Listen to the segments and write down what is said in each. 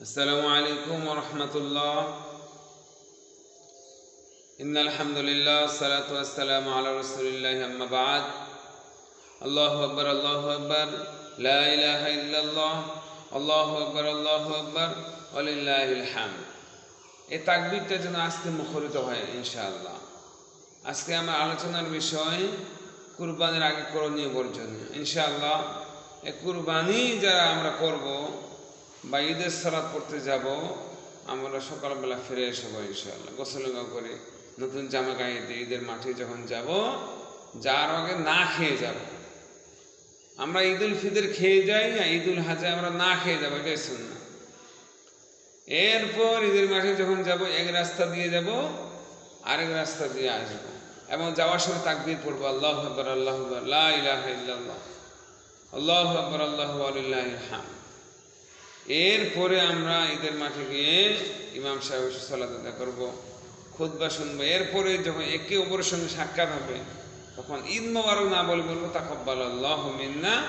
السلام عليكم ورحمة الله إن الحمد لله والصلاة والسلام على رسول الله أما بعد الله أكبر الله أكبر لا إله إلا الله الله أكبر الله أكبر ولله الحمد এই তাকবিরটা যেন আজকে মুখরিত হয় ইনশাআল্লাহ আজকে আমার আলোচনার বিষয় কুরবানির আগে করণীয় বর্জনীয় ইনশাআল্লাহ এই কুরবানি যারা আমরা করব বা ঈদের সালাদ পড়তে যাব, আমরা সকালবেলা ফিরে আসব ইনশাআল্লাহ। গোসলগা করে, নতুন জামা গায়ে দিয়ে ঈদের মাঠে যখন যাব যার আগে না খেয়ে যাব। আমরা ঈদুল ফিদের খেয়ে যাই আর ঈদুল হাজে আমরা না খেয়ে যাব, এটাই শুননা এরপর ঈদের মাঠে যখন যাব, এক রাস্তা দিয়ে যাব, আরেক রাস্তা দিয়ে আসব। এবং যাওয়ার সময় তাকবীর পড়ব, আল্লাহ আকবর, আল্লাহ ইলাহা ইল্লাল্লাহ, আল্লাহ আকবর, আল্লাহ আলিল্লাহ হাম এরপরে আমরা ঈদের মাঠে গিয়ে ইমাম সাহেব সালাদ আদা করব। খুদ্া শুনব। এরপরে যখন একে অপরের সঙ্গে সাক্ষাৎ হবে, তখন ঈদ মোবারক না বলে বলব, তাকব্বাল আল্লাহ মিন্না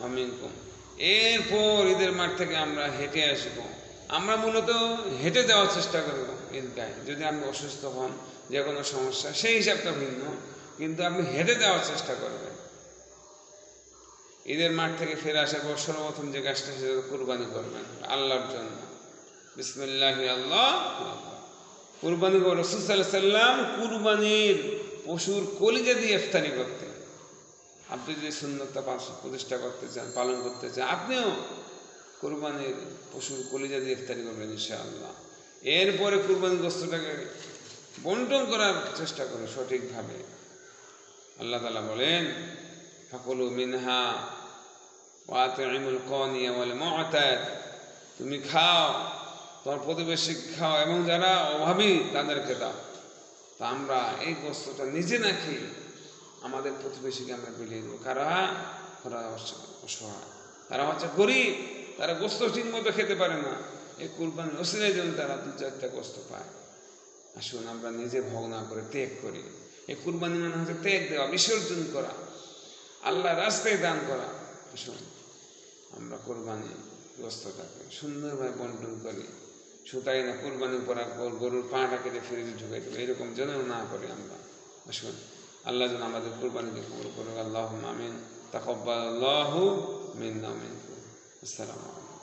অমিনকুম এরপর ঈদের মাঠ থেকে আমরা হেঁটে আসব। আমরা মূলত হেঁটে যাওয়ার চেষ্টা করব ঈদগায় যদি আপনি অসুস্থ হন, যে কোনো সমস্যা, সেই হিসাবটা ভিন্ন। কিন্তু আপনি হেঁটে যাওয়ার চেষ্টা করবেন। ঈদের মাঠ থেকে ফিরে আসার পর সর্বপ্রথম যে গাছটা সেটা কুরবানি করবেন, আল্লাহর জন্য। বিসমিল্লাহ আল্লাহ। কুরবানি করব রসুল সাল্লাম কুরবানির পশুর কলিজা দিয়ে ইফতারি করতে আপনি যদি সুন্দরতা প্রতিষ্ঠা করতে চান, পালন করতে চান, আপনিও কুরবানির পশুর কলিজা দিয়ে ইফতারি করবেন ইনশাআল্লাহ। এরপরে কুরবানি গোস্তটাকে বন্টন করার চেষ্টা করুন সঠিকভাবে। আল্লাহ তালা বলেন মিনহা ওয়াতিমুল কনিয়া বলে মহতায় তুমি খাও, তোমার প্রতিবেশী খাও এবং যারা অভাবী তাদেরকে দাও তা আমরা এই গোস্তটা নিজে না খেয়ে আমাদের প্রতিবেশীকে আমরা বিলিয়ে দেবো। কারা? তারা অসহায়। তারা হচ্ছে গরিব, তারা গোস্ত ঠিক মতো খেতে পারে না। এই কুরবানি ওসিলের জন্য তারা দু চারটা গোস্ত পায়, আসুন আমরা নিজে ভোগ না করে ত্যাগ করি। এই কুরবানি মানে হচ্ছে ত্যাগ দেওয়া, বিসর্জন করা। আল্লাহ রাস্তায় দান করা। আসুন, আমরা কোরবানি গ্রস্ত থাকি, সুন্দরভাবে বন্টন করি। সুতাই না কোরবানি করা গরুর পাটা কেটে ফ্রিজে ঢুকাই দেবো, এরকম যেন না করি আমরা। আসুন, আল্লাহ যেন আমাদের কোরবানিকে কবর করুক। আল্লাহ আমিন। তাকব্বাল আল্লাহ মিন আসসালামু আলাইকুম।